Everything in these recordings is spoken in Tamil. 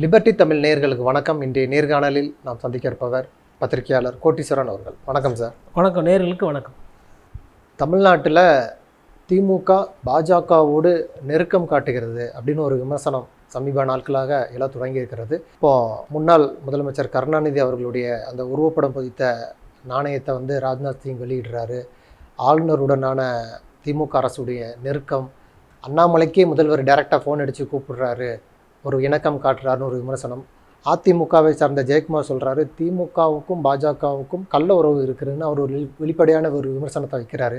லிபர்டி தமிழ் நேயர்களுக்கு வணக்கம். இன்றைய நேர்காணலில் நாம் சந்திக்க இருப்பவர் பத்திரிகையாளர் கோட்டீஸ்வரன் அவர்கள். வணக்கம் சார். வணக்கம் நேர்களுக்கு வணக்கம். தமிழ்நாட்டில் திமுக பாஜகவோடு நெருக்கம் காட்டுகிறது அப்படின்னு ஒரு விமர்சனம் சமீப நாட்களாக எல்லாம் தொடங்கி இருக்கிறது இப்போ முன்னாள் முதலமைச்சர் கருணாநிதி அவர்களுடைய அந்த உருவப்படம் பதித்த நாணயத்தை வந்து ராஜ்நாத் சிங் வெளியிடுறாரு. ஆளுநருடனான திமுக அரசுடைய நெருக்கம். அண்ணாமலைக்கே முதல்வர் டைரெக்டாக ஃபோன் அடித்து கூப்பிடுறாரு. ஒரு இணக்கம் காட்டுறாருன்னு ஒரு விமர்சனம். அதிமுகவை சார்ந்த ஜெயக்குமார் சொல்கிறாரு திமுகவுக்கும் பாஜகவுக்கும் கள்ள உறவு இருக்குதுன்னு அவர் ஒரு வெளி- வெளிப்படையான ஒரு விமர்சனத்தை வைக்கிறாரு.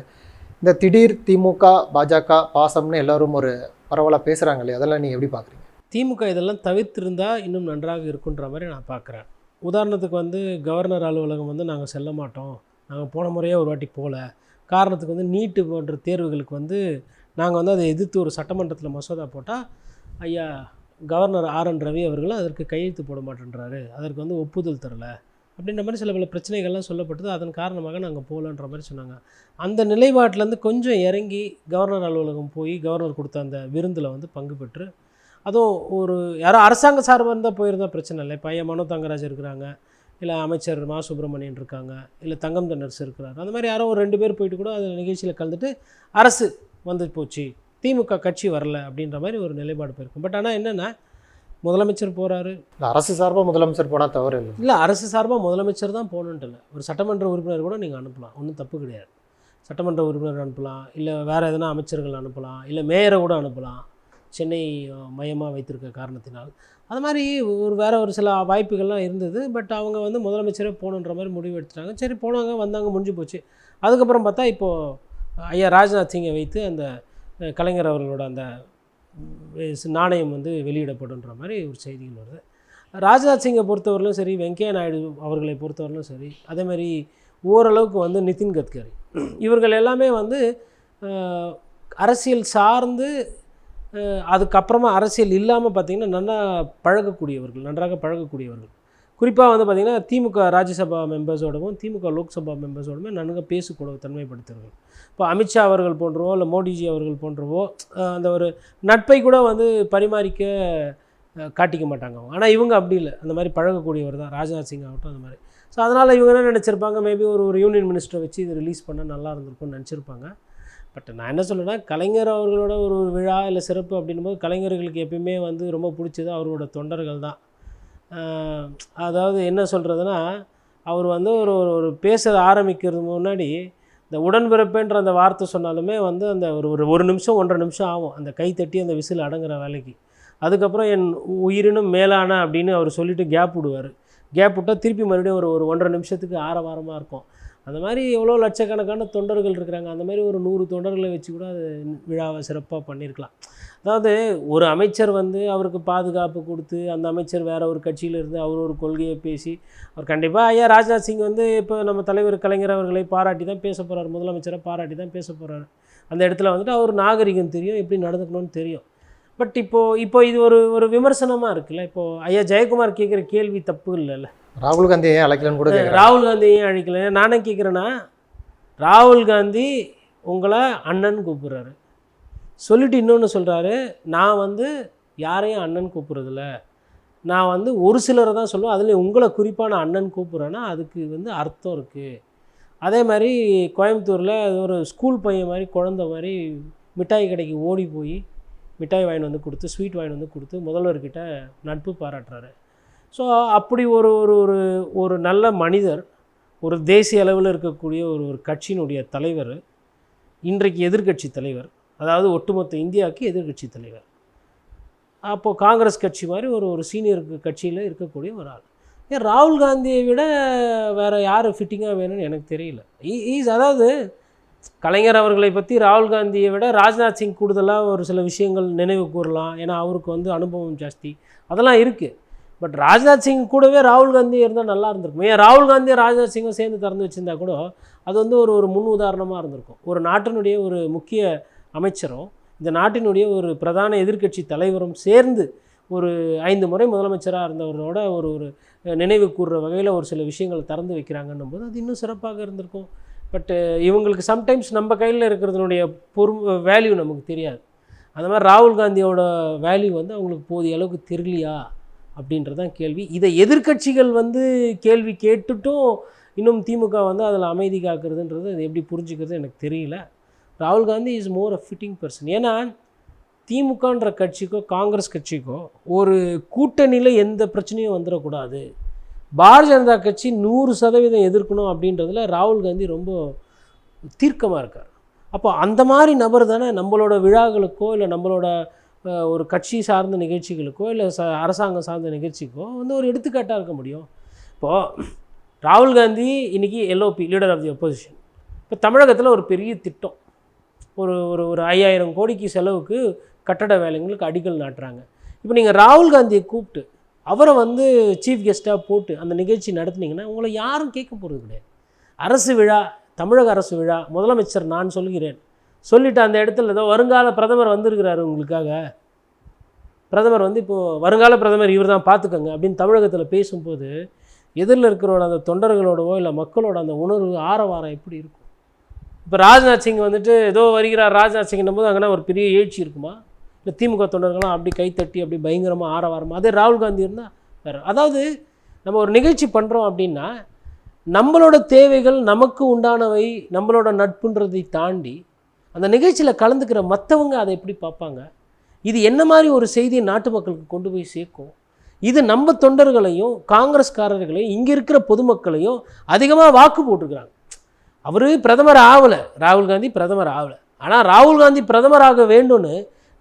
இந்த திடீர் திமுக பாஜக பாசம்னு எல்லோரும் ஒரு பரவலாக பேசுகிறாங்க இல்லையா? அதெல்லாம் நீங்கள் எப்படி பார்க்குறீங்க திமுக இதெல்லாம் தவிர்த்திருந்தால் இன்னும் நன்றாக இருக்குன்ற மாதிரி நான் பார்க்குறேன் உதாரணத்துக்கு வந்து கவர்னர் அலுவலகம் வந்து நாங்கள் செல்ல மாட்டோம். நாங்கள் போன முறையே ஒரு வாட்டி போகல காரணத்துக்கு வந்து நீட்டு போன்ற தேர்வுகளுக்கு வந்து நாங்கள் வந்து அதை எதிர்த்து ஒரு சட்டமன்றத்தில் மசோதா போட்டால் ஐயா கவர்னர் ஆர் என் ரவி அவர்கள் அதற்கு கையெழுத்து போட மாட்டேன்றாரு. அதற்கு வந்து ஒப்புதல் தரல. அப்படின்ற மாதிரி சில பல பிரச்சனைகள்லாம் சொல்லப்பட்டது. அதன் காரணமாக நாங்கள் போகலன்ற மாதிரி சொன்னாங்க. அந்த நிலைப்பாட்டிலேருந்து கொஞ்சம் இறங்கி கவர்னர் அலுவலகம் போய் கவர்னர் கொடுத்த அந்த விருந்தில் வந்து பங்கு பெற்று அதுவும் ஒரு யாரோ அரசாங்க சார்பாக இருந்தால் போயிருந்தால் பிரச்சனை இல்லை. இப்போ ஐயா மனோ தங்கராஜ் இருக்கிறாங்க. இல்லை அமைச்சர் மா சுப்பிரமணியன் இருக்காங்க. இல்லை தங்கம் தன்னரசு இருக்கிறார். அந்த மாதிரி யாரோ ஒரு ரெண்டு பேர் போயிட்டு கூட அந்த நிகழ்ச்சியில் கலந்துட்டு அரசு வந்து போச்சு. திமுக கட்சி வரல அப்படின்ற மாதிரி ஒரு நிலைப்பாடு போயிருக்கும். பட் ஆனால் என்னென்னா முதலமைச்சர் போகிறாரு இந்த அரசு சார்பாக முதலமைச்சர் போனால் தவறு இல்லை இல்லை அரசு சார்பாக முதலமைச்சர் தான் போகணுன்ட்டு இல்லை ஒரு சட்டமன்ற உறுப்பினர் கூட நீங்கள் அனுப்பலாம். ஒன்றும் தப்பு கிடையாது. சட்டமன்ற உறுப்பினர் அனுப்பலாம். இல்லை வேறு எதனா அமைச்சர்கள் அனுப்பலாம். இல்லை மேயரை கூட அனுப்பலாம். சென்னை மையமாக வைத்திருக்க காரணத்தினால். அது மாதிரி ஒரு வேறு ஒரு சில வாய்ப்புகள்லாம் இருந்தது. பட் அவங்க வந்து முதலமைச்சரே போகணுன்ற மாதிரி முடிவு எடுத்துட்டாங்க. சரி போனாங்க வந்தாங்க முடிஞ்சு போச்சு. அதுக்கப்புறம் பார்த்தா இப்போது ஐயா ராஜ்நாத் சிங்கை வைத்து அந்த கலைஞர் அவர்களோட அந்த நாணயம் வந்து வெளியிடப்படுன்ற மாதிரி ஒரு செய்திகள் வருது. ராஜ்நாத் சிங்கை பொறுத்தவரையிலும் சரி வெங்கையா நாயுடு அவர்களை பொறுத்தவரையிலும் சரி அதே மாதிரி ஓரளவுக்கு வந்து நிதின் கட்கரி இவர்கள் எல்லாமே வந்து அரசியல் சார்ந்து அதுக்கப்புறமா அரசியல் இல்லாமல் பார்த்திங்கன்னா நல்லா பழகக்கூடியவர்கள் நன்றாக பழகக்கூடியவர்கள். குறிப்பாக வந்து பார்த்திங்கன்னா திமுக ராஜ்யசபா மெம்பர்ஸோடவும் திமுக லோக்சபா மெம்பர்ஸோடவுமே நன்கு பேசக்கூட தன்மைப்படுத்துகிறோம் இப்போ அமித்ஷா அவர்கள் போன்றவோ இல்லை மோடிஜி அவர்கள் போன்றவோ அந்த ஒரு நட்பை கூட வந்து பரிமாறிக்க காட்டிக்க மாட்டாங்க அவங்க. ஆனால் இவங்க அப்படி இல்லை. அந்த மாதிரி பழகக்கூடியவர் தான். ராஜ்நாத் சிங் ஆகட்டும் அந்த மாதிரி. ஸோ அதனால் இவங்க என்ன நினச்சிருப்பாங்க? மேபி ஒரு ஒரு யூனியன் மினிஸ்டரை வச்சு இது ரிலீஸ் பண்ணால் நல்லா இருந்திருக்கும்னு நினச்சிருப்பாங்க. பட் நான் என்ன சொல்லுன்னா கலைஞர் அவர்களோட ஒரு ஒரு விழா இல்லை சிறப்பு அப்படின்னும் போது கலைஞர்களுக்கு எப்பயுமே வந்து ரொம்ப பிடிச்சது அவரோட தொண்டர்கள் தான். அதாவது என்ன சொல்கிறதுனா அவர் வந்து ஒரு ஒரு ஒரு பேச ஆரம்பிக்கிறது முன்னாடி இந்த உடன்பிறப்புன்ற அந்த வார்த்தை சொன்னாலுமே வந்து அந்த ஒரு ஒரு ஒரு நிமிஷம் ஒன்றரை நிமிஷம் ஆகும். அந்த கை தட்டி அந்த விசில் அடங்குற வேலைக்கு. அதுக்கப்புறம் என் உயிரினும் மேலான அப்படின்னு அவர் சொல்லிட்டு கேப் விடுவார். கேப் விட்டால் திருப்பி மறுபடியும் ஒரு ஒரு ஒன்றரை நிமிஷத்துக்கு ஆரவாரமாக இருக்கும். அந்த மாதிரி எவ்வளோ லட்சக்கணக்கான தொண்டர்கள் இருக்கிறாங்க. அந்த மாதிரி ஒரு நூறு தொண்டர்களை வச்சு கூட அது விழாவை சிறப்பாக பண்ணியிருக்கலாம். அதாவது ஒரு அமைச்சர் வந்து அவருக்கு பாதுகாப்பு கொடுத்து அந்த அமைச்சர் வேற ஒரு கட்சியில் இருந்து அவர் ஒரு கொள்கையை பேசி அவர் கண்டிப்பாக ஐயா ராஜ்நாத் சிங் வந்து இப்போ நம்ம தலைவர் கலைஞர் அவர்களை பாராட்டி தான் பேச போகிறார் முதலமைச்சரை பாராட்டி தான் பேச போகிறாரு அந்த இடத்துல வந்துட்டு அவர் நாகரிகம் தெரியும் எப்படி நடந்துக்கணும்னு தெரியும். பட் இப்போது இப்போ இது ஒரு ஒரு விமர்சனமாக இருக்குல்ல? இப்போது ஐயா ஜெயக்குமார் கேட்குற கேள்வி தப்பு இல்லைல்ல? ராகுல் காந்தி ஏன் அழைக்கலன்னு கூட ராகுல் காந்தி ஏன் அழைக்கல? நானே கேட்குறேன்னா ராகுல் காந்தி உங்களை அண்ணன் கூப்பிட்றாரு. சொல்லிட்டு இன்னொன்று சொல்கிறாரு நான் வந்து யாரையும் அண்ணன் கூப்பிட்றதில்ல. நான் வந்து ஒரு சிலரை தான் சொல்லுவேன். அதில் உங்களை குறிப்பாக நான் அண்ணன் கூப்பிட்றேன்னா அதுக்கு வந்து அர்த்தம் இருக்குது அதே மாதிரி கோயம்புத்தூரில் அது ஒரு ஸ்கூல் பையன் மாதிரி குழந்த மாதிரி மிட்டாய் கடைக்கு ஓடி போய் மிட்டாய் வாங்கிட்டு வந்து கொடுத்து ஸ்வீட் வாங்கிட்டு வந்து கொடுத்து முதல்வர்கிட்ட நட்பு பாராட்டுறாரு. ஸோ அப்படி ஒரு ஒரு ஒரு ஒரு நல்ல மனிதர் ஒரு தேசிய அளவில் இருக்கக்கூடிய ஒரு ஒரு கட்சியினுடைய தலைவர் இன்றைக்கு எதிர்க்கட்சி தலைவர் அதாவது ஒட்டுமொத்த இந்தியாவுக்கு எதிர்க்கட்சி தலைவர். அப்போது காங்கிரஸ் கட்சி மாதிரி ஒரு ஒரு சீனியர் கட்சியில் இருக்கக்கூடிய ஒரு ஆள். ஏன் ராகுல் காந்தியை விட வேறு யார் ஃபிட்டிங்காக வேணும்னு எனக்கு தெரியல. ஈஸ் அதாவது கலைஞர் அவர்களை பற்றி ராகுல் காந்தியை விட ராஜ்நாத் சிங் கூடுதலாக ஒரு சில விஷயங்கள் நினைவு கூறலாம். ஏன்னா அவருக்கு வந்து அனுபவம் ஜாஸ்தி. அதெல்லாம் இருக்குது பட் ராஜ்நாத் சிங் கூடவே ராகுல் காந்தி இருந்தால் நல்லா இருந்திருக்கும். ஏன் ராகுல் காந்தியும் ராஜ்நாத் சிங்கும் சேர்ந்து திறந்து வச்சிருந்தா கூட அது வந்து ஒரு ஒரு முன் உதாரணமாக இருந்திருக்கும். ஒரு நாட்டினுடைய ஒரு முக்கிய அமைச்சரும் இந்த நாட்டினுடைய ஒரு பிரதான எதிர்க்கட்சி தலைவரும் சேர்ந்து ஒரு ஐந்து முறை முதலமைச்சராக இருந்தவரோட ஒரு ஒரு நினைவு கூறுற வகையில் ஒரு சில விஷயங்களை திறந்து வைக்கிறாங்கன்னும் போது அது இன்னும் சிறப்பாக இருந்திருக்கும். பட்டு இவங்களுக்கு சம்டைம்ஸ் நம்ம கையில் இருக்கிறதுனுடைய பொறு வேல்யூ நமக்கு தெரியாது. அந்த மாதிரி ராகுல் காந்தியோட வேல்யூ வந்து அவங்களுக்கு போதிய அளவுக்கு தெரியலையா? அப்படின்றது தான் கேள்வி. இதை எதிர்க்கட்சிகள் வந்து கேள்வி கேட்டுட்டும் இன்னும் திமுக வந்து அதில் அமைதி காக்கிறதுன்றது அது எப்படி புரிஞ்சுக்கிறது எனக்கு தெரியல. ராகுல் Gandhi is more a fitting person ஏன்னா திமுகன்ற கட்சிக்கோ காங்கிரஸ் கட்சிக்கோ ஒரு கூட்டணியில் எந்த பிரச்சனையும் வந்துடக்கூடாது. பாரதிய ஜனதா கட்சி நூறு சதவீதம் எதிர்க்கணும் அப்படின்றதுல ராகுல் காந்தி ரொம்ப தீர்க்கமாக இருக்கார். அப்போ அந்த மாதிரி நபர் தானே நம்மளோட விழாக்களுக்கோ இல்லை நம்மளோட ஒரு கட்சி சார்ந்த நிகழ்ச்சிகளுக்கோ இல்லை ச அரசாங்கம் சார்ந்த நிகழ்ச்சிக்கோ வந்து ஒரு எடுத்துக்காட்டாக இருக்க முடியும். இப்போது ராகுல் காந்தி இன்றைக்கி LOP leader of the opposition. இப்போ தமிழகத்தில் ஒரு பெரிய திட்டம். ஒரு ஒரு ஒரு ஐயாயிரம் கோடிக்கு செலவுக்கு கட்டட வேலைங்களுக்கு அடிக்கல் நாட்டுறாங்க. இப்போ நீங்கள் ராகுல் காந்தியை கூப்பிட்டு அவரை வந்து சீஃப் கெஸ்ட்டாக போட்டு அந்த நிகழ்ச்சி நடத்துனீங்கன்னா உங்களை யாரும் கேட்க போகிறது கிடையாது. அரசு விழா தமிழக அரசு விழா முதலமைச்சர் நான் சொல்கிறேன் சொல்லிட்டு அந்த இடத்துல ஏதோ வருங்கால பிரதமர் வந்திருக்கிறாரு உங்களுக்காக. பிரதமர் வந்து இப்போது வருங்கால பிரதமர் இவர் தான் பார்த்துக்கோங்க அப்படின்னு தமிழகத்தில் பேசும்போது எதிரில் இருக்கிறோட அந்த தொண்டர்களோடவோ இல்லை மக்களோட அந்த உணர்வு ஆரவாரம் எப்படி இருக்கும்? இப்போ ராஜ்நாத் சிங் வந்துட்டு ஏதோ வருகிறார் ராஜ்நாத் சிங்னும் போது அங்கே ஒரு பெரிய எழுச்சி இருக்குமா? இல்லை திமுக தொண்டர்கள்லாம் அப்படி கைத்தட்டி அப்படி பயங்கரமாக ஆரவாரமாக அதே ராகுல் காந்தி இருந்தால் வேறு. அதாவது நம்ம ஒரு நிகழ்ச்சி பண்ணுறோம் அப்படின்னா நம்மளோட தேவைகள் நமக்கு உண்டானவை நம்மளோட நட்புன்றதை தாண்டி அந்த நிகழ்ச்சியில் கலந்துக்கிற மற்றவங்க அதை எப்படி பார்ப்பாங்க? இது என்ன மாதிரி ஒரு செய்தியை நாட்டு மக்களுக்கு கொண்டு போய் சேர்க்கும்? இது நம்ம தொண்டர்களையும் காங்கிரஸ்காரர்களையும் இங்கே இருக்கிற பொதுமக்களையும் அதிகமாக வாக்கு போட்டிருக்கிறாங்க. அவர் பிரதமர் ஆகலை. ராகுல் காந்தி பிரதமர் ஆகலை. ஆனால் ராகுல் காந்தி பிரதமராக வேண்டும்னு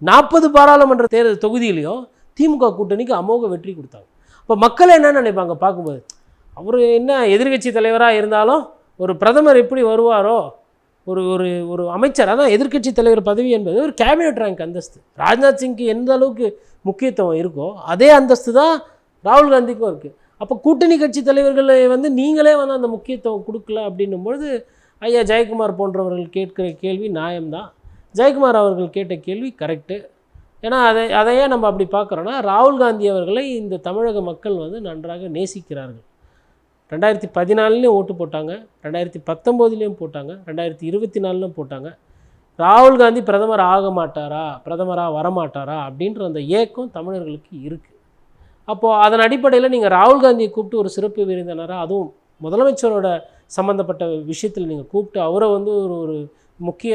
நாற்பது பாராளுமன்ற தேர்தல் தொகுதியிலையும் திமுக கூட்டணிக்கு அமோக வெற்றி கொடுத்தாங்க. இப்போ மக்கள் என்ன நினைப்பாங்க? பார்க்கும்போது அவர் என்ன எதிர்க்கட்சி தலைவராக இருந்தாலும் ஒரு பிரதமர் எப்படி வருவாரோ ஒரு ஒரு ஒரு அமைச்சர் அதான் எதிர்க்கட்சி தலைவர் பதவி என்பது ஒரு கேபினட் ரேங்க் அந்தஸ்து. ராஜ்நாத் சிங்க்கு எந்த அளவுக்கு முக்கியத்துவம் இருக்கோ அதே அந்தஸ்து தான் ராகுல் காந்திக்கும் இருக்குது அப்போ கூட்டணி கட்சி தலைவர்களை வந்து நீங்களே வந்து அந்த முக்கியத்துவம் கொடுக்கல அப்படின்னும் பொழுது ஐயா ஜெயக்குமார் போன்றவர்கள் கேட்கிற கேள்வி நியாயம்தான். ஜெயக்குமார் அவர்கள் கேட்ட கேள்வி கரெக்டு ஏன்னா அதை அதையே நம்ம அப்படி பார்க்குறோன்னா ராகுல் காந்தி அவர்களை இந்த தமிழக மக்கள் வந்து நன்றாக நேசிக்கிறார்கள். ரெண்டாயிரத்தி பதினாலுலேயும் ஓட்டு போட்டாங்க ரெண்டாயிரத்தி பத்தொம்போதுலேயும் போட்டாங்க ரெண்டாயிரத்தி இருபத்தி நாலுலையும் போட்டாங்க. ராகுல் காந்தி பிரதமர் ஆக மாட்டாரா பிரதமராக வரமாட்டாரா அப்படின்ற அந்த ஏக்கம் தமிழர்களுக்கு இருக்குது அப்போது அதன் அடிப்படையில் நீங்கள் ராகுல் காந்தியை கூப்பிட்டு ஒரு சிறப்பு விருந்தினராக அதுவும் முதலமைச்சரோட சம்மந்தப்பட்ட விஷயத்தில் நீங்கள் கூப்பிட்டு அவரை வந்து ஒரு ஒரு முக்கிய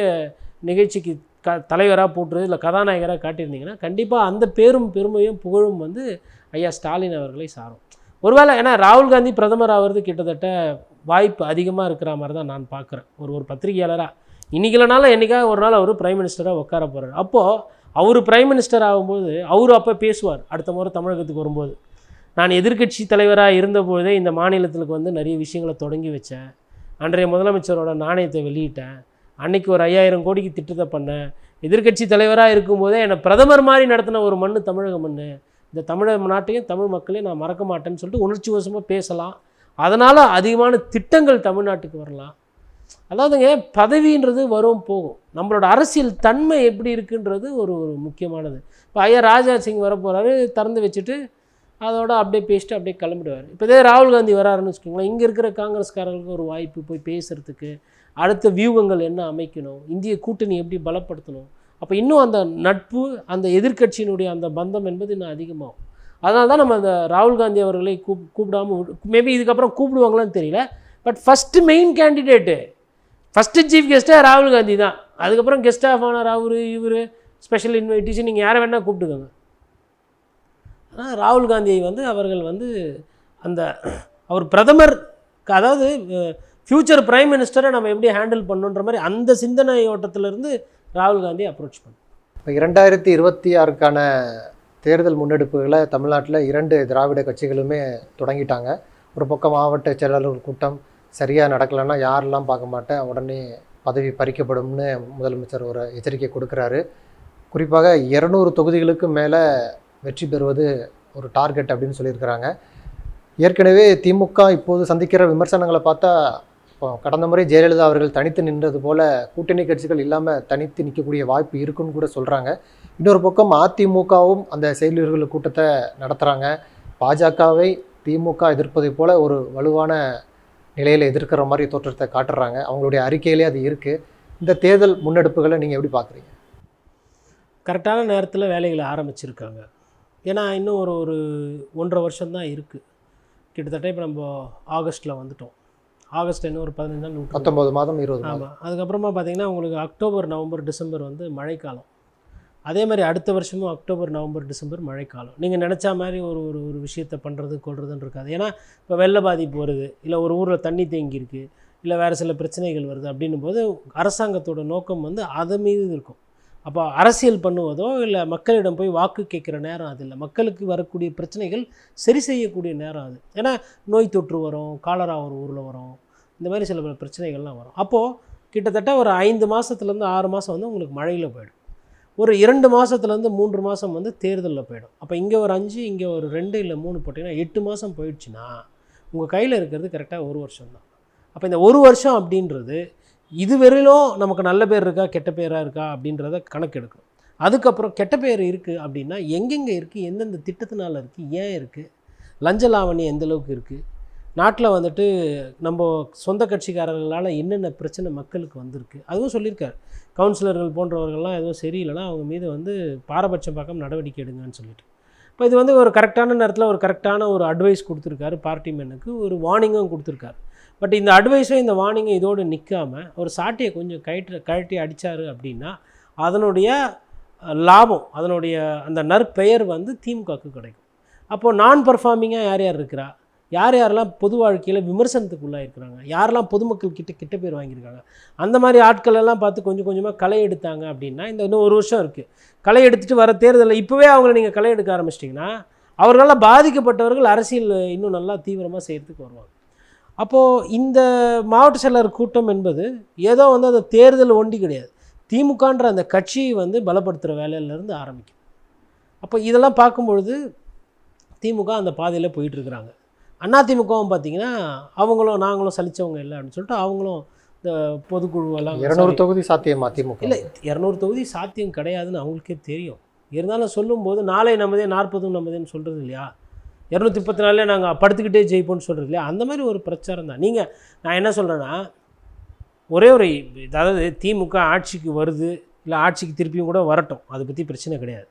நிகழ்ச்சிக்கு க தலைவராக போட்டுறது இல்லை கதாநாயகராக காட்டியிருந்தீங்கன்னா கண்டிப்பாக அந்த பேரும் பெருமையும் புகழும் வந்து ஐயா ஸ்டாலின் அவர்களை சாரும். ஒருவேளை ஏன்னா ராகுல் காந்தி பிரதமர் ஆகிறது கிட்டத்தட்ட வாய்ப்பு அதிகமாக இருக்கிற மாதிரி தான் நான் பார்க்குறேன் ஒரு ஒரு பத்திரிகையாளராக இன்றைக்கி இல்லைனாலும் என்றைக்காக ஒரு நாள் அவர் பிரைம் மினிஸ்டராக உட்கார போகிறார் அப்போது அவர் பிரைம் மினிஸ்டர் ஆகும்போது அவர் அப்போ பேசுவார். அடுத்த முறை தமிழகத்துக்கு வரும்போது. நான் எதிர்க்கட்சி தலைவராக இருந்தபோதே இந்த மாநிலத்துக்கு வந்து நிறைய விஷயங்களை தொடங்கி வச்சேன். அன்றைய முதலமைச்சரோட நாணயத்தை வெளியிட்டேன். அன்னைக்கு ஒரு ஐயாயிரம் கோடிக்கு திட்டத்தை பண்ணேன். எதிர்க்கட்சி தலைவராக இருக்கும்போதே என்னை பிரதமர் மாதிரி நடத்தின ஒரு மண் தமிழக மண் இந்த தமிழக நாட்டையும் தமிழ் மக்களையும் நான் மறக்க மாட்டேன்னு சொல்லிட்டு உணர்ச்சி வசமாக பேசலாம். அதனால் அதிகமான திட்டங்கள் தமிழ்நாட்டுக்கு வரலாம். அதாவதுங்க பதவின்றது வரும் போகும். நம்மளோட அரசியல் தன்மை எப்படி இருக்குன்றது ஒரு ஒரு முக்கியமானது. இப்போ ஐயா ராஜா சிங் வர போகிறாரு திறந்து வச்சுட்டு அதோட அப்படியே பேசிட்டு அப்படியே கிளம்பிடுவார். இப்போ இதே ராகுல் காந்தி வராருன்னு வச்சுக்கோங்களேன் இங்கே இருக்கிற காங்கிரஸ்காரர்களுக்கு ஒரு வாய்ப்பு போய் பேசுகிறதுக்கு அடுத்த வியூகங்கள் என்ன அமைக்கணும் இந்திய கூட்டணி எப்படி பலப்படுத்தணும் அப்போ இன்னும் அந்த நட்பு அந்த எதிர்க்கட்சியினுடைய அந்த பந்தம் என்பது இன்னும் அதிகமாகும். அதனால தான் நம்ம அந்த ராகுல் காந்தி அவர்களை கூப் கூப்பிடாம மேபி இதுக்கப்புறம் கூப்பிடுவாங்களான்னு தெரியல but first main candidate first chief கெஸ்ட்டாக ராகுல் காந்தி தான். அதுக்கப்புறம் கெஸ்ட் ஆஃப் ஆனர் அவர் இவர் ஸ்பெஷல் இன்வைட்டேஷன் நீங்கள் யாரை வேணால் கூப்பிட்டுக்கோங்க. ஆனால் ராகுல் காந்தியை வந்து அவர்கள் வந்து அந்த அவர் பிரதமர் அதாவது ஃப்யூச்சர் பிரைம் மினிஸ்டரை நம்ம எப்படி ஹேண்டில் பண்ணுன்ற மாதிரி அந்த சிந்தனை ஓட்டத்திலிருந்து ராகுல் காந்தி அப்ரோச் பண்ணோம் இப்போ இரண்டாயிரத்தி இருபத்தி ஆறுக்கான தேர்தல் முன்னெடுப்புகளை தமிழ்நாட்டில் இரண்டு திராவிட கட்சிகளுமே தொடங்கிட்டாங்க. ஒரு பக்கம் மாவட்ட செயலாளர்கள் கூட்டம் சரியாக நடக்கலைன்னா யாரெல்லாம் பார்க்க மாட்டேன் உடனே பதவி பறிக்கப்படும்னு முதலமைச்சர் ஒரு எச்சரிக்கை கொடுக்குறாரு. குறிப்பாக இரநூறு தொகுதிகளுக்கு மேலே வெற்றி பெறுவது ஒரு டார்கெட் அப்படின்னு சொல்லியிருக்கிறாங்க. ஏற்கனவே திமுக இப்போது சந்திக்கிற விமர்சனங்களை பார்த்தா இப்போ கடந்த முறை ஜெயலலிதா அவர்கள் தனித்து நின்றது போல கூட்டணி கட்சிகள் இல்லாமல் தனித்து நிற்கக்கூடிய வாய்ப்பு இருக்குன்னு கூட சொல்கிறாங்க இன்னொரு பக்கம் அதிமுகவும் அந்த செயலர்கள் கூட்டத்தை நடத்துகிறாங்க பாஜகவை திமுக எதிர்ப்பதை போல ஒரு வலுவான நிலையில் எதிர்க்கிற மாதிரி தோற்றத்தை காட்டுறாங்க. அவங்களுடைய அறிக்கையிலே அது இருக்குது இந்த தேர்தல் முன்னெடுப்புகளை நீங்கள் எப்படி பார்க்குறீங்க கரெக்டான நேரத்தில் வேலைகளை ஆரம்பிச்சிருக்காங்க. ஏன்னா இன்னும் ஒரு ஒரு ஒன்றரை வருஷம்தான் இருக்குது கிட்டத்தட்ட இப்போ நம்ம ஆகஸ்ட்டில் வந்துட்டோம். ஆகஸ்ட் இன்னும் ஒரு பதினஞ்சு நாள். பத்தொன்பது மாதம் இருபது ஆமாம் அதுக்கப்புறமா பார்த்தீங்கன்னா உங்களுக்கு அக்டோபர் நவம்பர் டிசம்பர் வந்து மழைக்காலம். அதே மாதிரி அடுத்த வருஷமும் அக்டோபர் நவம்பர் டிசம்பர் மழைக்காலம். நீங்கள் நினச்ச மாதிரி ஒரு ஒரு ஒரு விஷயத்தை பண்ணுறது கொள்றதுன்னு இருக்காது. ஏன்னா இப்போ வெள்ள பாதிப்பு வருது இல்லை ஒரு ஊரில் தண்ணி தேங்கியிருக்கு இல்லை வேறு சில பிரச்சனைகள் வருது அப்படின்னும் போது அரசாங்கத்தோட நோக்கம் வந்து அதை மீது இருக்கும். அப்போ அரசியல் பண்ணுவதோ இல்லை மக்களிடம் போய் வாக்கு கேட்குற நேரம் அது இல்லை. மக்களுக்கு வரக்கூடிய பிரச்சனைகள் சரி செய்யக்கூடிய நேரம் அது. ஏன்னா நோய் தொற்று வரும் காலரா ஒரு ஊரில் வரும் இந்த மாதிரி சில பல பிரச்சனைகள்லாம் வரும். அப்போது கிட்டத்தட்ட ஒரு ஐந்து மாதத்துலேருந்து ஆறு மாதம் வந்து உங்களுக்கு மழையில் போயிடும். ஒரு இரண்டு மாதத்துலேருந்து மூன்று மாதம் வந்து தேர்தலில் போயிடும். அப்போ இங்கே ஒரு அஞ்சு இங்கே ஒரு ரெண்டு இல்லை மூணு போட்டிங்கன்னா எட்டு மாதம் போயிடுச்சுன்னா உங்கள் கையில் இருக்கிறது கரெக்டாக ஒரு வருஷம் தான். அப்போ இந்த ஒரு வருஷம் அப்படின்றது இதுவரையிலும் நமக்கு நல்ல பேர் இருக்கா கெட்ட பேராக இருக்கா அப்படின்றத கணக்கெடுக்கணும் அதுக்கப்புறம் கெட்ட பேர் இருக்குது அப்படின்னா எங்கெங்கே இருக்குது எந்தெந்த திட்டத்தினால இருக்குது ஏன் இருக்குது லஞ்ச லாவணி எந்த அளவுக்கு இருக்குது நாட்டில் வந்துட்டு நம்ம சொந்த கட்சிக்காரர்களால் என்னென்ன பிரச்சனை மக்களுக்கு வந்திருக்கு? அதுவும் சொல்லியிருக்காரு. கவுன்சிலர்கள் போன்றவர்கள்லாம் எதுவும் சரியில்லைனா அவங்க மீது வந்து பாரபட்சம் பார்க்காம நடவடிக்கை எடுங்கன்னு சொல்லிட்டு. இப்போ இது வந்து ஒரு கரெக்டான நேரத்தில் ஒரு கரெக்டான ஒரு அட்வைஸ் கொடுத்துருக்காரு பார்ட்டி மேனுக்கு ஒரு வார்னிங்கும் கொடுத்துருக்காரு. பட் இந்த அட்வைஸும் இந்த வார்னிங்கும் இதோடு நிற்காம ஒரு சாட்டியை கொஞ்சம் கயிற்று கழட்டி அடித்தார் அப்படின்னா அதனுடைய லாபம் அதனுடைய அந்த நற்பெயர் வந்து திமுகவுக்கு கிடைக்கும். அப்போது நான் பர்ஃபார்மிங்காக யார் யார் இருக்கிறா? யார் யாரெல்லாம் பொது வாழ்க்கையில் விமர்சனத்துக்கு உள்ளாயிருக்கிறாங்க யாரெல்லாம் பொதுமக்கள் கிட்ட கிட்ட பேர் வாங்கியிருக்காங்க? அந்த மாதிரி ஆட்கள் எல்லாம் பார்த்து கொஞ்சம் கொஞ்சமாக களை எடுத்தாங்க அப்படின்னா இந்த இன்னும் ஒரு வருஷம் இருக்குது களை எடுத்துகிட்டு வர தேர்தலில் இப்போவே அவங்கள நீங்கள் களை எடுக்க ஆரம்பிச்சிட்டிங்கன்னா அவர்களால் பாதிக்கப்பட்டவர்கள் அரசியல் இன்னும் நல்லா தீவிரமாக செய்கிறதுக்கு வருவாங்க. அப்போது இந்த மாவட்ட செயலர் கூட்டம் என்பது ஏதோ வந்து அந்த தேர்தல் ஒண்டி கிடையாது. திமுகன்ற அந்த கட்சியை வந்து பலப்படுத்துகிற வேலையிலேருந்து ஆரம்பிக்கும். அப்போ இதெல்லாம் பார்க்கும்பொழுது திமுக அந்த பாதையில் போயிட்டுருக்குறாங்க அதிமுகவும் பார்த்தீங்கன்னா அவங்களும் நாங்களும் சலிச்சவங்க இல்லை அப்படின்னு சொல்லிட்டு அவங்களும் இந்த பொதுக்குழுவெல்லாம் இருநூறு தொகுதி சாத்தியமா திமுக இல்லை இரநூறு தொகுதி சாத்தியம் கிடையாதுன்னு அவங்களுக்கே தெரியும். இருந்தாலும் சொல்லும்போது நாளை நமதே நாற்பதும் நமதேன்னு சொல்கிறது இல்லையா? இரநூத்தி முப்பத்தி நாலுல நாங்கள் படுத்துக்கிட்டே ஜெயிப்போம்னு சொல்கிறது இல்லையா? அந்த மாதிரி ஒரு பிரச்சாரம் தான். நீங்கள் நான் என்ன சொல்கிறேன்னா ஒரே ஒரு அதாவது திமுக ஆட்சிக்கு வருது இல்லை ஆட்சிக்கு திருப்பியும் கூட வரட்டும். அதை பற்றி பிரச்சனை கிடையாது.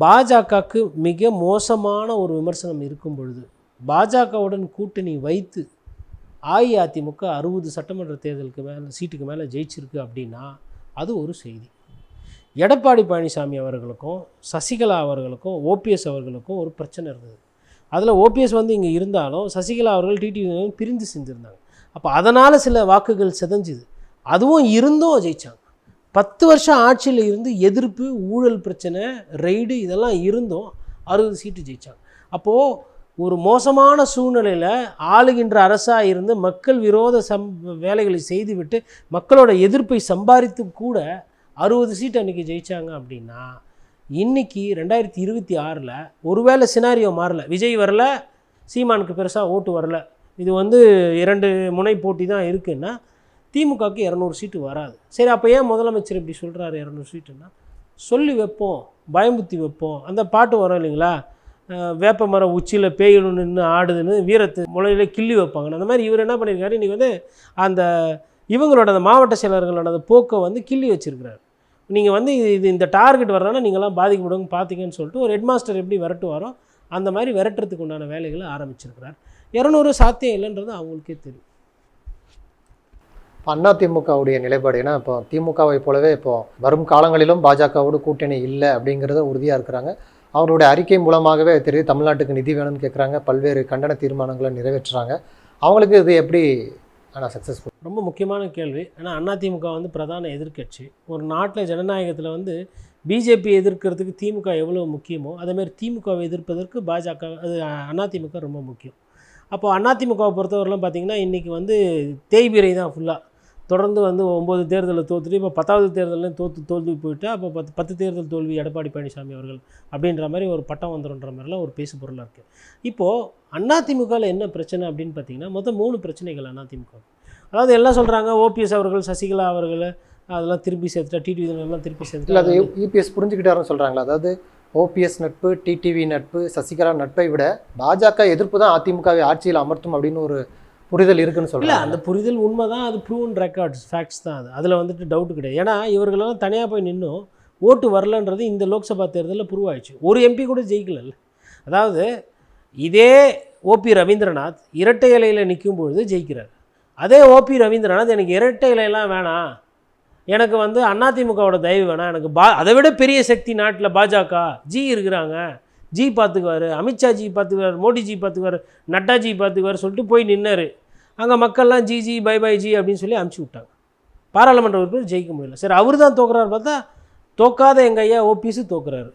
பாஜகவுக்கு மிக மோசமான ஒரு விமர்சனம் இருக்கும் பொழுது பாஜகவுடன் கூட்டணி வைத்து அஇஅதிமுக அறுபது சட்டமன்ற தேர்தலுக்கு மேலே சீட்டுக்கு மேலே ஜெயிச்சிருக்கு அப்படின்னா அது ஒரு செய்தி. எடப்பாடி பழனிசாமி அவர்களுக்கும் சசிகலா அவர்களுக்கும் ஓபிஎஸ் அவர்களுக்கும் ஒரு பிரச்சனை இருந்தது. அதில் ஓபிஎஸ் வந்து இங்கே இருந்தாலும் சசிகலா அவர்கள் டிடிவி பிரிந்து செஞ்சுருந்தாங்க. அப்போ அதனால் சில வாக்குகள் சிதஞ்சுது. அதுவும் இருந்தும் ஜெயிச்சாங்க. பத்து வருஷம் ஆட்சியில் இருந்து எதிர்ப்பு ஊழல் பிரச்சனை ரெய்டு இதெல்லாம் இருந்தும் அறுபது சீட்டு ஜெயிச்சாங்க. அப்போது ஒரு மோசமான சூழ்நிலையில் ஆளுகின்ற அரசாக இருந்து மக்கள் விரோத சம் வேலைகளை செய்துவிட்டு மக்களோட எதிர்ப்பை சம்பாதித்து கூட அறுபது சீட் அன்றைக்கி ஜெயிச்சாங்க அப்படின்னா இன்னைக்கு ரெண்டாயிரத்தி இருபத்தி ஆறில் ஒருவேளை சினாரியோ மாறல. விஜய் வரல சீமானுக்கு பெருசாக ஓட்டு வரல. இது வந்து இரண்டு முனை போட்டி தான் இருக்குன்னா திமுகவுக்கு இரநூறு சீட்டு வராது. சரி அப்போ ஏன் முதலமைச்சர் இப்படி சொல்கிறாரு இரநூறு சீட்டுன்னா? சொல்லி வைப்போம் பயமுத்தி வைப்போம். அந்த பாட்டு வரும் இல்லைங்களா? வேப்ப மரம் உச்சியில் பேய்கள் நின்று ஆடுதுன்னு வீரத்து முளையில கிள்ளி வைப்பாங்க. அந்த மாதிரி இவர் என்ன பண்ணியிருக்காரு? இன்றைக்கி வந்து அந்த இவங்களோட அந்த மாவட்ட செயலர்களோட அந்த போக்கை வந்து கிள்ளி வச்சிருக்கிறாரு. நீங்கள் வந்து இது இது இந்த டார்கெட் வரலன்னா நீங்களாம் பாதிக்கப்படுங்க பார்த்தீங்கன்னு சொல்லிட்டு ஒரு ஹெட்மாஸ்டர் எப்படி விரட்டுவாரோ அந்த மாதிரி விரட்டுறதுக்கு உண்டான வேலைகளை ஆரம்பிச்சிருக்கிறார். இரநூறு சாத்தியம் இல்லைன்றது அவங்களுக்கே தெரியும். அண்ணா திமுகவுடைய நிலைப்பாடு ஏன்னா இப்போ திமுகவை போலவே இப்போ வரும் காலங்களிலும் பாஜகவோடு கூட்டணி இல்லை அப்படிங்கிறத உறுதியாக இருக்கிறாங்க. அவருடைய அறிக்கை மூலமாகவே தெரியுது தமிழ்நாட்டுக்கு நிதி வேணும்னு கேட்குறாங்க பல்வேறு கண்டன தீர்மானங்களை நிறைவேற்றுறாங்க. அவங்களுக்கு இது எப்படி ஆனால் சக்ஸஸ்ஃபுல் ரொம்ப முக்கியமான கேள்வி. ஏன்னா அதிமுக வந்து பிரதான எதிர்க்கட்சி. ஒரு நாட்டில் ஜனநாயகத்தில் வந்து பிஜேபி எதிர்க்கிறதுக்கு திமுக எவ்வளோ முக்கியமோ அதேமாதிரி திமுகவை எதிர்ப்பதற்கு பாஜக அது அதிமுக ரொம்ப முக்கியம். அப்போ அதிமுகவை பொறுத்தவரைலாம் பார்த்திங்கன்னா இன்றைக்கி வந்து தேய்பிரை தான் ஃபுல்லாக தொடர்ந்து வந்து ஒம்பது தேர்தலில் தோத்துட்டு இப்போ பத்தாவது தேர்தலில் தோற்று தோல்வி போயிட்டு அப்போ பத்து பத்து தேர்தல் தோல்வி எடப்பாடி பழனிசாமி அவர்கள் அப்படின்ற மாதிரி ஒரு பட்டம் வந்துடும்ன்ற மாதிரிலாம் ஒரு பேசு பொருளாக இருக்குது இப்போது அதிமுகவில் என்ன பிரச்சனை அப்படின்னு பார்த்தீங்கன்னா மொத்தம் மூணு பிரச்சனைகள் அதிமுக அதாவது எல்லாம் சொல்கிறாங்க ஓபிஎஸ் அவர்கள் சசிகலா அவர்கள் அதெல்லாம் திருப்பி சேர்த்துட்டா டிடிவி எல்லாம் திருப்பி இல்லை அது சேர்த்துட்டா இபிஎஸ் புரிஞ்சுக்கிட்டாருன்னு சொல்கிறாங்களா அதாவது ஓபிஎஸ் நட்பு டிடிவி நட்பு சசிகலா நட்பை விட பாஜக எதிர்ப்பு தான் அதிமுகவை ஆட்சியில் அமர்த்தும் அப்படின்னு ஒரு புரிதல் இருக்குன்னு சொல்கிறாங்க அந்த புரிதல் உண்மை தான் அது ப்ரூவன் ரெக்கார்ட்ஸ் ஃபேக்ட்ஸ் தான் அது. அதில் வந்துட்டு டவுட் கிடையாது. ஏன்னா இவர்களெல்லாம் தனியாக போய் நின்றும் ஓட்டு வரலன்றது இந்த லோக்சபா தேர்தலில் ப்ரூவ் ஆயிடுச்சு. ஒரு எம்பி கூட ஜெயிக்கலல்ல. அதாவது இதே ஓபி ரவீந்திரநாத் இரட்டை இலையில் நிற்கும் பொழுது ஜெயிக்கிறார். அதே ஓபி ரவீந்திரநாத் எனக்கு இரட்டை இலையெல்லாம் வேணாம். எனக்கு வந்து அதிமுகவோட தயவு வேணாம். எனக்கு பா அதை விட பெரிய சக்தி நாட்டில் பாஜக ஜி இருக்கிறாங்க. ஜி பார்த்துக்குவார் அமித்ஷா ஜி பார்த்துக்குவார் மோடிஜி பார்த்துக்குவார் நட்டாஜி பார்த்துக்குவார் சொல்லிட்டு போய் நின்னார். அங்கே மக்கள்லாம் ஜி ஜி பை பை ஜி அப்படின்னு சொல்லி அமுச்சு விட்டாங்க. பாராளுமன்ற உறுப்பினர் ஜெயிக்க முடியல. சரி அவர் தான் தோக்குறாரு பார்த்தா தோக்காத எங்கள் ஐயா ஓபிஎஸ் தோக்குறாரு.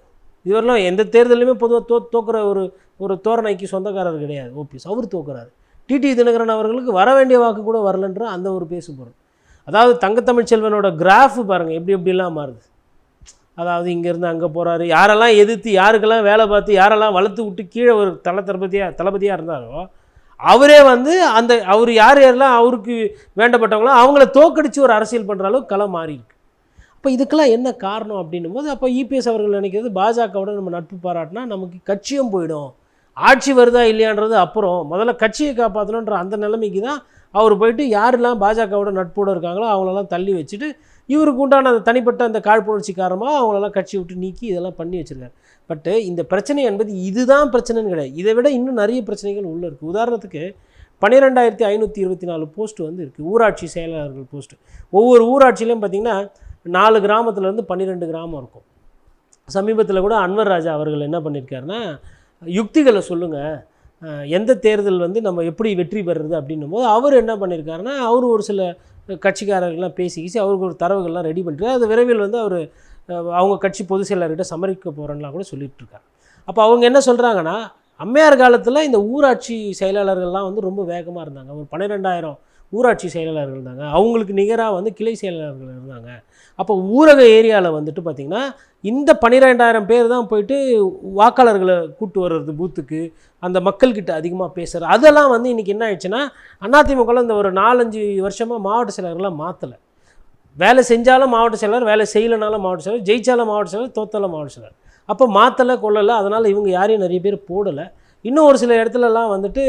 இதுவரையிலும் எந்த தேர்தலையுமே பொதுவாக தோ தோக்குற ஒரு ஒரு தோரணைக்கு சொந்தக்காரர் கிடையாது ஓபிஎஸ் அவர் தோக்குறாரு. டிடி தினகரன் அவர்களுக்கு வர வேண்டிய வாக்கு கூட வரலன்ற அந்த ஒரு பேசு பொருள் அதாவது தங்கத்தமிழ் செல்வனோட கிராஃப் பாருங்கள் எப்படி எப்படிலாம் மாறுது. அதாவது இங்கேருந்து அங்கே போகிறாரு யாரெல்லாம் எதிர்த்து யாருக்கெல்லாம் வேலை பார்த்து யாரெல்லாம் வளர்த்து விட்டு கீழே ஒரு தலை தளபதியாக தளபதியாக இருந்தாரோ அவரே வந்து அந்த அவர் யார் யாரெல்லாம் அவருக்கு வேண்டப்பட்டவங்களோ அவங்கள தோக்கடித்து ஒரு அரசியல் பண்ணுற அளவுக்கு களம் மாறியிருக்கு அப்போ இதுக்கெல்லாம் என்ன காரணம் அப்படின்னும் போது அப்போ இபிஎஸ் அவர்கள் நினைக்கிறது பாஜகவோட நம்ம நட்பு பாராட்டினா நமக்கு கட்சியும் போயிடும். ஆட்சி வருதா இல்லையான்றது அப்புறம் முதல்ல கட்சியை காப்பாற்றணுன்ற அந்த நிலைமைக்கு தான் அவர் போயிட்டு யாரெல்லாம் பாஜகவோட நட்போடு இருக்காங்களோ அவங்களெல்லாம் தள்ளி வச்சுட்டு இவருக்கு உண்டான அந்த தனிப்பட்ட அந்த காழ்ப்புணர்ச்சி காரணமாக அவங்களெல்லாம் கட்சி விட்டு நீக்கி இதெல்லாம் பண்ணி வச்சுருக்காரு. பட்டு இந்த பிரச்சனை என்பது இதுதான் பிரச்சனைன்னு கிடையாது. இதை விட இன்னும் நிறைய பிரச்சனைகள் உள்ளே இருக்குது உதாரணத்துக்கு பன்னிரெண்டாயிரத்தி ஐநூற்றி இருபத்தி நாலு போஸ்ட் வந்து இருக்குது ஊராட்சி செயலாளர்கள் போஸ்ட்டு ஒவ்வொரு ஊராட்சியிலையும் பார்த்திங்கன்னா நாலு கிராமத்துலேருந்து பன்னிரெண்டு கிராமம் இருக்கும். சமீபத்தில் கூட அன்வர் ராஜா அவர்கள் என்ன பண்ணியிருக்காருன்னா யுக்திகளை சொல்லுங்கள் எந்த தேர்தல் வந்து நம்ம எப்படி வெற்றி பெறுறது? அப்படின்னும் போது அவர் என்ன பண்ணியிருக்காருன்னா அவர் ஒரு சில கட்சிக்காரர்கள்லாம் பேசிக்கிச்சு அவருக்கு ஒரு தரவுகள்லாம் ரெடி பண்ணிட்டு அது விரைவில் வந்து அவர் அவங்க கட்சி பொதுச் செயலாளர்கிட்ட சமரிக்க போகிறேன்லாம் கூட சொல்லிட்டு அப்போ அவங்க என்ன சொல்கிறாங்கன்னா அம்மையார் காலத்தில் இந்த ஊராட்சி செயலாளர்கள்லாம் வந்து ரொம்ப வேகமாக இருந்தாங்க. ஒரு பன்னிரெண்டாயிரம் ஊராட்சி செயலாளர்கள் இருந்தாங்க. அவங்களுக்கு நிகராக வந்து கிளை செயலாளர்கள் இருந்தாங்க. அப்போ ஊரக ஏரியாவில் வந்துட்டு பார்த்திங்கன்னா இந்த பன்னிரெண்டாயிரம் பேர் தான் போயிட்டு வாக்காளர்களை கூட்டு வர்றது பூத்துக்கு அந்த மக்கள்கிட்ட அதிகமாக பேசுகிற அதெல்லாம் வந்து இன்றைக்கி என்ன ஆயிடுச்சுன்னா அதிமுகவில் இந்த ஒரு நாலஞ்சு வருஷமாக மாவட்ட செயலர்கள்லாம் மாற்றலை வேலை செஞ்சாலும் மாவட்ட செயலர் வேலை செய்யலைனாலும் மாவட்ட செயலர் ஜெயிச்சாலும் மாவட்ட செயலர் தோத்தாலும் மாவட்ட செயலர் அப்போ மாற்றலை கொள்ளலை அதனால் இவங்க யாரையும் நிறைய பேர் போடலை. இன்னும் ஒரு சில இடத்துலலாம் வந்துட்டு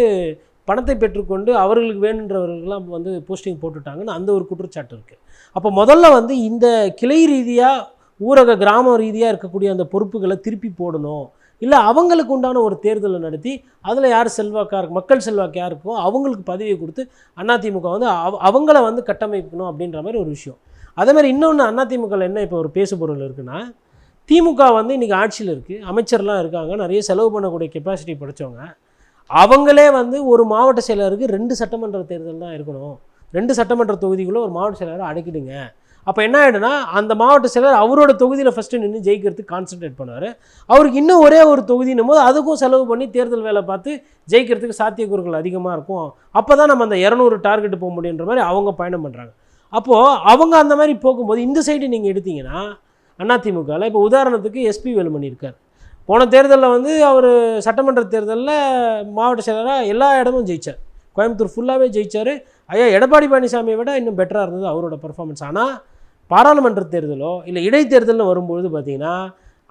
பணத்தை பெற்றுக்கொண்டு அவர்களுக்கு வேணுன்றவர்களுக்கெல்லாம் வந்து போஸ்டிங் போட்டுட்டாங்கன்னு அந்த ஒரு குற்றச்சாட்டு இருக்குது அப்போ முதல்ல வந்து இந்த கிளை ரீதியாக ஊரக கிராம ரீதியாக இருக்கக்கூடிய அந்த பொறுப்புகளை திருப்பி போடணும். இல்லை அவங்களுக்கு உண்டான ஒரு தேர்தலை நடத்தி அதில் யார் செல்வாக்கா இருக்கு மக்கள் செல்வாக்கு யார் இருக்கோ அவங்களுக்கு பதவியை கொடுத்து அதிமுக வந்து அவ அவங்கள வந்து கட்டமைக்கணும் அப்படின்ற மாதிரி ஒரு விஷயம். அதே மாதிரி இன்னொன்று அதிமுகவில் என்ன இப்போ ஒரு பேசுபொருள் இருக்குன்னா திமுக வந்து இன்றைக்கி ஆட்சியில் இருக்குது அமைச்சர்லாம் இருக்காங்க நிறைய செலவு பண்ணக்கூடிய கெப்பாசிட்டி படைச்சவங்க. அவங்களே வந்து ஒரு மாவட்ட செயலருக்கு ரெண்டு சட்டமன்ற தேர்தல் தான் இருக்கணும். ரெண்டு சட்டமன்ற தொகுதிக்குள்ளே ஒரு மாவட்ட செயலரை அடைக்கிடுங்க. அப்போ என்ன ஆகிடும்னா அந்த மாவட்ட செயலர் அவரோட தொகுதியில் ஃபஸ்ட்டு நின்று ஜெயிக்கிறதுக்கு கான்சன்ட்ரேட் பண்ணுவார். அவருக்கு இன்னும் ஒரே ஒரு தொகுதினும் போது அதுக்கும் செலவு பண்ணி தேர்தல் வேலை பார்த்து ஜெயிக்கிறதுக்கு சாத்தியக்கூறுகள் அதிகமாக இருக்கும். அப்போ தான் நம்ம அந்த இரநூறு டார்கெட் போக முடியுன்ற மாதிரி அவங்க பயணம் பண்ணுறாங்க அப்போது அவங்க அந்த மாதிரி போகும்போது இந்த சைடு நீங்கள் எடுத்தீங்கன்னா அதிமுகவில் இப்போ உதாரணத்துக்கு எஸ்பி வேலுமணி இருக்கார். போன தேர்தலில் வந்து அவர் சட்டமன்ற தேர்தலில் மாவட்ட செயலராக எல்லா இடமும் ஜெயிச்சார். கோயம்புத்தூர் ஃபுல்லாகவே ஜெயித்தார் ஐயா எடப்பாடி பழனிசாமியை விட இன்னும் பெட்டராக இருந்தது அவரோட பர்ஃபார்மன்ஸ் ஆனால் பாராளுமன்ற தேர்தலோ இல்லை இடைத்தேர்தல்னு வரும்பொழுது பார்த்திங்கன்னா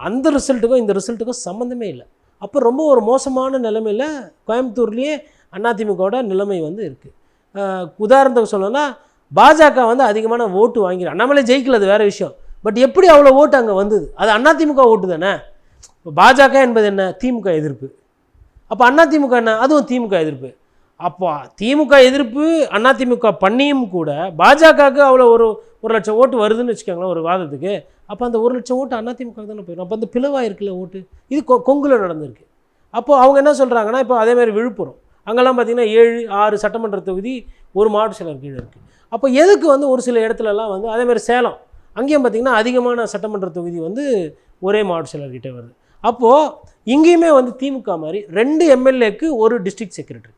அந்த ரிசல்ட்டுக்கும் இந்த ரிசல்ட்டுக்கும் சம்மந்தமே இல்லை. அப்போ ரொம்ப ஒரு மோசமான நிலைமையில் கோயம்புத்தூர்லேயே அதிமுகவோட நிலைமை வந்து இருக்குது உதாரணத்துக்கு சொல்லணும்னா பாஜக வந்து அதிகமான ஓட்டு வாங்கிடும் அண்ணாமலை ஜெயிக்கல அது வேறு விஷயம். பட் எப்படி அவ்வளோ ஓட்டு அங்கே வந்தது? அது அதிமுக ஓட்டு தானே? இப்போ பாஜக என்பது என்ன? திமுக எதிர்ப்பு. அப்போ அண்ணா திமுக என்ன? அதுவும் திமுக எதிர்ப்பு. அப்போ திமுக எதிர்ப்பு அண்ணா திமுக பண்ணியும் கூட பாஜகவுக்கு அவ்வளோ ஒரு ஒரு லட்சம் ஓட்டு வருதுன்னு வச்சுக்கோங்களேன் ஒரு வாதத்துக்கு. அப்போ அந்த ஒரு லட்சம் ஓட்டு அண்ணா திமுக தானே போயிடும். அப்போ அந்த பிளவாக இருக்குல்ல ஓட்டு. இது கொ கொங்குல நடந்திருக்கு. அப்போது அவங்க என்ன சொல்கிறாங்கன்னா இப்போ அதேமாதிரி விழுப்புரம். அங்கெல்லாம் பார்த்திங்கன்னா ஏழு ஆறு சட்டமன்ற தொகுதி ஒரு மாவட்ட செயலர் கீழே இருக்குது அப்போ எதுக்கு வந்து ஒரு சில இடத்துலலாம் வந்து அதேமாதிரி சேலம் அங்கேயும் பார்த்திங்கன்னா அதிகமான சட்டமன்ற தொகுதி வந்து ஒரே மாவட்ட செயலர்கிட்ட வருது. அப்போது இங்கேயுமே வந்து திமுக மாதிரி ரெண்டு எம்எல்ஏக்கு ஒரு டிஸ்ட்ரிக்ட் செக்ரட்டரி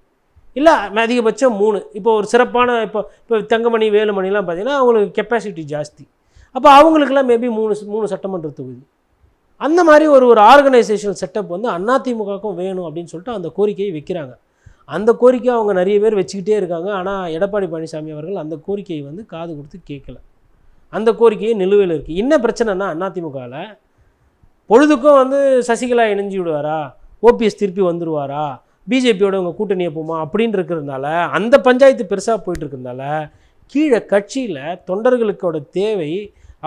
இல்லை அதிகபட்சம் மூணு. இப்போ ஒரு சிறப்பான இப்போ இப்போ தங்கமணி வேலுமணிலாம் பார்த்திங்கன்னா அவங்களுக்கு கெப்பாசிட்டி ஜாஸ்தி. அப்போ அவங்களுக்குலாம் மேபி மூணு மூணு சட்டமன்ற தொகுதி. அந்த மாதிரி ஒரு ஒரு ஆர்கனைசேஷன் செட்டப் வந்து அதிமுகவுக்கும் வேணும் அப்படின்னு சொல்லிட்டு அந்த கோரிக்கையை வைக்கிறாங்க. அந்த கோரிக்கையை அவங்க நிறைய பேர் வச்சுக்கிட்டே இருக்காங்க. ஆனால் எடப்பாடி பழனிசாமி அவர்கள் அந்த கோரிக்கையை வந்து காது கொடுத்து கேட்கல. அந்த கோரிக்கையை நிலுவையில் இருக்குது என்ன பிரச்சனைனா அதிமுகவில் பொழுதுக்கும் வந்து சசிகலா இணைஞ்சு விடுவாரா? ஓபிஎஸ் திருப்பி வந்துடுவாரா பிஜேபியோட உங்கள் கூட்டணியை போமா? அப்படின்னு இருக்கிறதுனால அந்த பஞ்சாயத்து பெருசாக போயிட்டு இருக்கிறதுனால கீழே கட்சியில் தொண்டர்களுக்கோட தேவை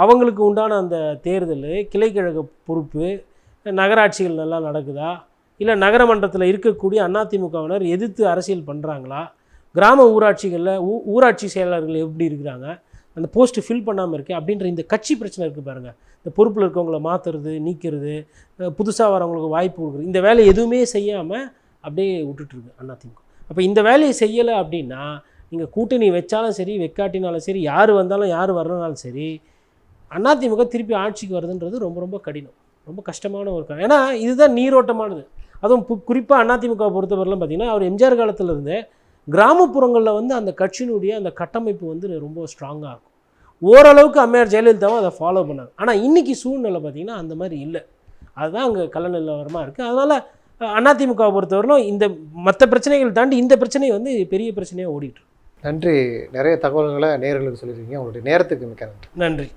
அவங்களுக்கு உண்டான அந்த தேர்தல் கிளைக்கழக பொறுப்பு நகராட்சிகள் நல்லா நடக்குதா? இல்லை நகரமன்றத்தில் இருக்கக்கூடிய அதிமுகவினர் எதிர்த்து அரசியல் பண்ணுறாங்களா கிராம ஊராட்சிகளில் ஊ ஊராட்சி செயலாளர்கள் எப்படி இருக்கிறாங்க? அந்த போஸ்ட்டு ஃபில் பண்ணாமல் இருக்குது அப்படின்ற இந்த கட்சி பிரச்சனை இருக்குது பாருங்கள் இந்த பொறுப்பில் இருக்கவங்கள மாற்றுறது நீக்கிறது புதுசாக வரவங்களுக்கு வாய்ப்பு கொடுக்குறது இந்த வேலை எதுவுமே செய்யாமல் அப்படியே விட்டுட்டுருக்கு அதிமுக அப்போ இந்த வேலையை செய்யலை அப்படின்னா நீங்கள் கூட்டணி வச்சாலும் சரி வெக்காட்டினாலும் சரி யார் வந்தாலும் யார் வரலனாலும் சரி அதிமுக திருப்பி ஆட்சிக்கு வருதுன்றது ரொம்ப ரொம்ப கடினம். ரொம்ப கஷ்டமான ஒரு காரணம் ஏன்னா இதுதான் நீரோட்டமானது. அதுவும் குறிப்பாக அதிமுக பொறுத்தவரையிலும் பார்த்தீங்கன்னா அவர் எம்ஜிஆர் காலத்தில் இருந்தே கிராமப்புறங்களில் வந்து அந்த கட்சியினுடைய அந்த கட்டமைப்பு வந்து ரொம்ப ஸ்ட்ராங்காக இருக்கும். ஓரளவுக்கு அம்மையார் ஜெயலலிதாவும் அதை ஃபாலோ பண்ணாங்க. ஆனால் இன்றைக்கி சூழ்நிலை பார்த்திங்கன்னா அந்த மாதிரி இல்லை. அதுதான் அங்கே கள்ள நிலவரமாக இருக்குது அதனால் அதிமுகவை பொறுத்தவரையிலும் இந்த மற்ற பிரச்சனைகள் தாண்டி இந்த பிரச்சனை வந்து பெரிய பிரச்சனையாக ஓடிட்டு. நன்றி. நிறைய தகவல்களை நேயர்களுக்கு சொல்லியிருக்கீங்க. உங்களுடைய நேரத்துக்கு மிக்க நன்றி. நன்றி.